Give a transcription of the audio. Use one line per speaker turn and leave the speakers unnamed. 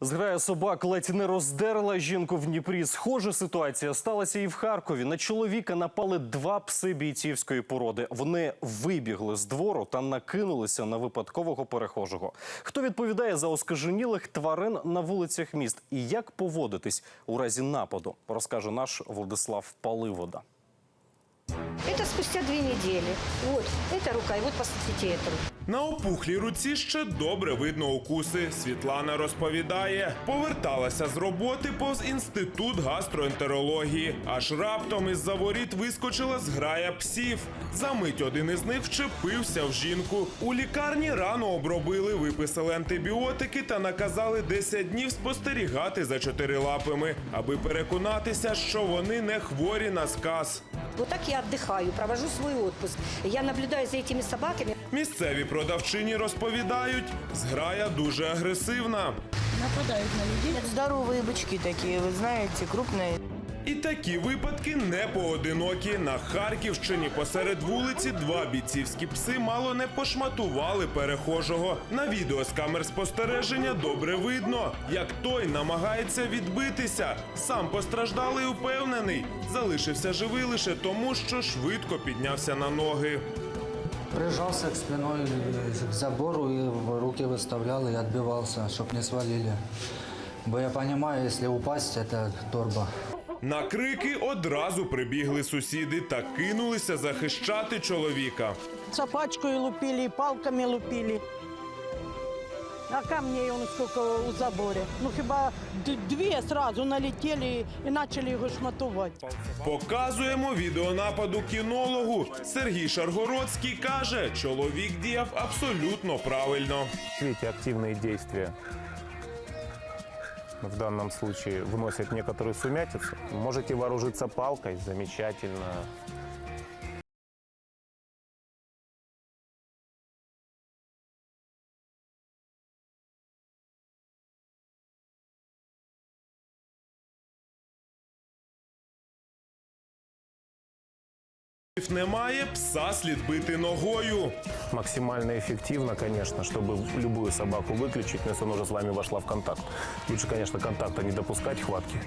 Зграя собак ледь не роздерла жінку в Дніпрі. Схожа ситуація сталася і в Харкові. На чоловіка напали два пси бійцівської породи. Вони вибігли з двору та накинулися на випадкового перехожого. Хто відповідає за оскаженілих тварин на вулицях міст і як поводитись у разі нападу, розкаже наш Владислав Паливода
Это спустя две недели. Вот эта рука, и вот посмотрите эту руку.
На опухлій руці ще добре видно укуси. Світлана розповідає, поверталася з роботи повз інститут гастроентерології. Аж раптом із-за воріт вискочила зграя псів. Замить один із них вчепився в жінку. У лікарні рану обробили, виписали антибіотики та наказали 10 днів спостерігати за чотирилапими, аби переконатися, що вони не хворі на сказ.
Вот так я отдыхаю, провожу свой отпуск. Я наблюдаю за этими собаками.
Місцеві продавчині розповідають, зграя дуже агресивна.
нападают на людей.
Здоровые бычки такие, вы знаете, крупные.
І такі випадки не поодинокі. На Харківщині посеред вулиці два бійцівські пси мало не пошматували перехожого. На відео з камер спостереження добре видно, як той намагається відбитися. Сам постраждалий упевнений, залишився живий лише тому, що швидко піднявся на ноги.
Прижался к спиной к забору и в руки выставлял и отбивался, чтобы не свалили. Бо я понимаю, если упасть, это торба.
На крики одразу прибігли сусіди та кинулися захищати чоловіка.
Собачкой лупили, палками лупили. А камней он сколько у заборе. Ну, хіба д- две сразу налетели и начали его шматувати.
Показуємо відео нападу кінологу. Сергій Шаргородський каже, чоловік діяв абсолютно правильно.
Видите, активные действия в данном случае вносят некоторую сумятицу. Можете вооружиться палкой, замечательно.
Немає пса слід бити ногою.
Максимально эффективно, конечно, чтобы любую собаку выключить, но если она уже с вами вошла в контакт. Лучше, конечно, контакта не допускать, хватки.